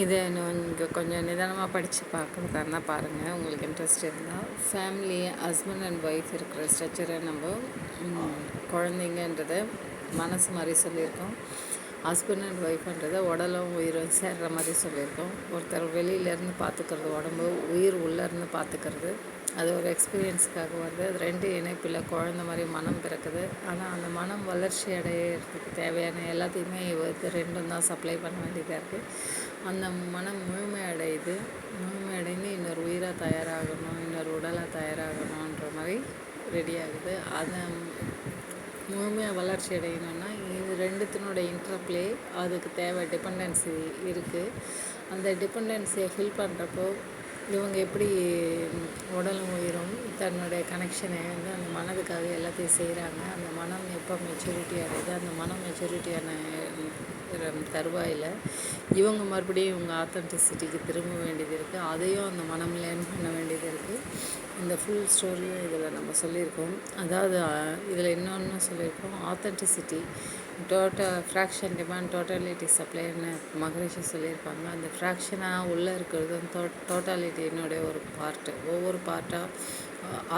இதை நீங்கள் கொஞ்சம் நிதானமாக படித்து பார்க்குறதா பாருங்கள் உங்களுக்கு இன்ட்ரெஸ்ட் இருந்தால் ஃபேமிலி ஹஸ்பண்ட் அண்ட் ஒய்ஃப் இருக்கிற ஸ்ட்ரக்சரை நம்ம குழந்தைங்கன்றத மனசு மாதிரி சொல்லியிருக்கோம். ஹஸ்பண்ட் அண்ட் ஒய்ஃப்ன்றதை உடலும் உயிரும் சேர்ற மாதிரி சொல்லியிருக்கோம். ஒருத்தர் வெளியிலேருந்து பார்த்துக்கிறது உடம்பு உயிர் உள்ளேருந்து பார்த்துக்கிறது அது ஒரு எக்ஸ்பீரியன்ஸுக்காக வருது. அது ரெண்டு இணைப்பில் குழந்த மாதிரி மனம் பிறக்குது. ஆனால் அந்த மனம் வளர்ச்சி அடையிறதுக்கு தேவையான எல்லாத்தையுமே இது ரெண்டும் தான் சப்ளை பண்ண வேண்டியதாக இருக்குது அந்த மனம் முழுமை அடையுது. முழுமை அடைந்து இன்னொரு உயிராக தயாராகணும் இன்னொரு உடலாக தயாராகணுன்ற மாதிரி ரெடி ஆகுது. அதை முழுமையாக வளர்ச்சி அடையணும்னா இது ரெண்டுத்தினோட இன்டர்ப்ளே அதுக்கு தேவை டிபெண்டன்சி இருக்குது அந்த டிபெண்டன்சியை ஃபில் பண்ணுறப்போ இவங்க எப்படி உடலும் உயிரும் தன்னுடைய கனெக்ஷனை வந்து அந்த மனதுக்காக எல்லாத்தையும் செய்கிறாங்க அந்த மனம் எப்போ மெச்சூரிட்டி அடையுது அந்த மனம் மெச்சூரிட்டியான தருவாயில். இவங்க மறுபடியும் இவங்க ஆத்தன்டிசிட்டிக்கு திரும்ப வேண்டியது இருக்குது அதையும் அந்த மனம் லேர்ன் பண்ண வேண்டியது இருக்குது இந்த ஃபுல் ஸ்டோரியும் இதில் நம்ம சொல்லியிருக்கோம். அதாவது இதில் இன்னொன்று சொல்லியிருக்கோம். Authenticity total fraction demand totality சப்ளைன்னு Maharishi சொல்லியிருப்பாங்க. அந்த ஃப்ராக்ஷனாக உள்ளே இருக்கிறது டோ டோட்டாலிட்டினுடைய ஒரு பார்ட்டு ஒவ்வொரு பார்ட்டாக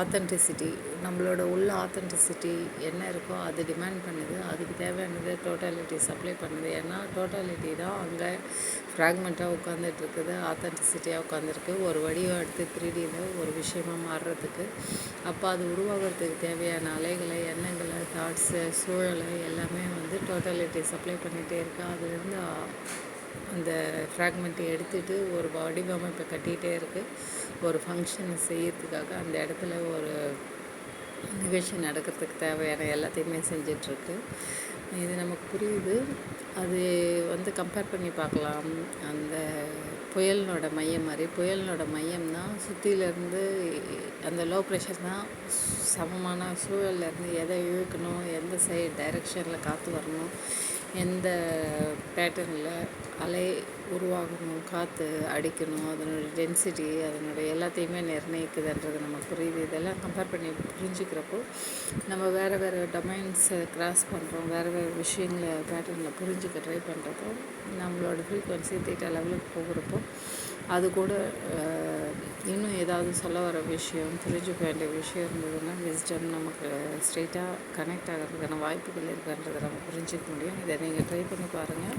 ஆத்தன்டிசிட்டி நம்மளோட உள்ள ஆத்தன்டிசிட்டி என்ன இருக்கோ அது டிமாண்ட் பண்ணுது. அதுக்கு தேவையானது டோட்டாலிட்டி சப்ளை பண்ணுது. ஏன்னா டோட்டாலிட்டி தான் அங்கே ஃப்ராக்மெண்ட்டாக உட்காந்துட்ருக்குது ஆத்தென்டிசிட்டியாக உட்காந்துருக்கு ஒரு வடிவம் எடுத்து த்ரீடியில் ஒரு விஷயமாக மாறுறதுக்கு. அப்போ அது உருவாகிறதுக்கு தேவையான அலைகளை எண்ணங்களை தாட்ஸு சூழலை எல்லாமே வந்து டோட்டாலிட்டி சப்ளை பண்ணிகிட்டே இருக்கு. அதுலேருந்து அந்த ஃப்ராக்மெண்ட்டை எடுத்துகிட்டு ஒரு வடிவமைப்பை கட்டிகிட்டே இருக்குது ஒரு ஃபங்க்ஷன் செய்யறதுக்காக அந்த இடத்துல ஒரு நிகழ்ச்சி நடக்கிறதுக்கு தேவையான எல்லாத்தையுமே செஞ்சிட்ருக்கு. இது நமக்கு புரியுது. அது வந்து கம்பேர் பண்ணி பார்க்கலாம். அந்த புயலினோட மையம் மாதிரி. புயலினோட மையம் தான் சுற்றிலேருந்து அந்த லோ ப்ரெஷர் தான் சமமான சூழல்லேருந்து எதை இழுக்கணும் எந்த சைடு டைரெக்ஷனில் காற்று வரணும் எந்த பேட்டர்னில் அலை உருவாகணும் காற்று அடிக்கணும் அதனுடைய டென்சிட்டி அதனுடைய எல்லாத்தையுமே நிர்ணயிக்குதுன்றது நமக்கு புரியுது. இதெல்லாம் கம்பேர் பண்ணி புரிஞ்சுக்கிறப்போ நம்ம வேறு வேறு டொமைன்ஸை க்ராஸ் பண்ணுறோம் வேறு வேறு விஷயங்களை பேட்டர்னில் புரிஞ்சுக்க ட்ரை பண்ணுறப்போ நம்மளோட ஃப்ரீக்வன்சி தீட்டா லெவலுக்கு போகிறப்போ அது கூட இன்னும் ஏதாவது சொல்ல வர விஷயம் புரிஞ்சுக்க வேண்டிய விஷயம் இருந்ததுன்னா விஸ்டம் நமக்கு ஸ்ட்ரெயிட்டாக கனெக்ட் ஆகிறதுக்கான வாய்ப்புகள் இருக்குன்றதை நம்ம புரிஞ்சிக்க முடியும். இதை நீங்கள் ட்ரை பண்ணி பாருங்கள்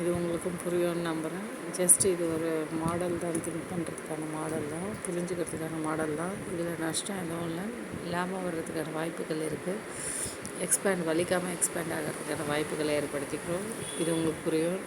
இது உங்களுக்கும் புரியும்னு நம்புகிறேன் ஜஸ்ட் இது ஒரு மாடல் தான். திங்க் பண்ணுறதுக்கான மாடல் தான். புரிஞ்சுக்கிறதுக்கான மாடல் தான். இதில் நஷ்டம் எதுவும் இல்லை. லாபம் வர்றதுக்கான வாய்ப்புகள் இருக்குது எக்ஸ்பேண்ட் வலிக்காமல் எக்ஸ்பேண்ட் ஆகிறதுக்கான வாய்ப்புகளை ஏற்படுத்திக்கிறோம். இது உங்களுக்கு புரியும்.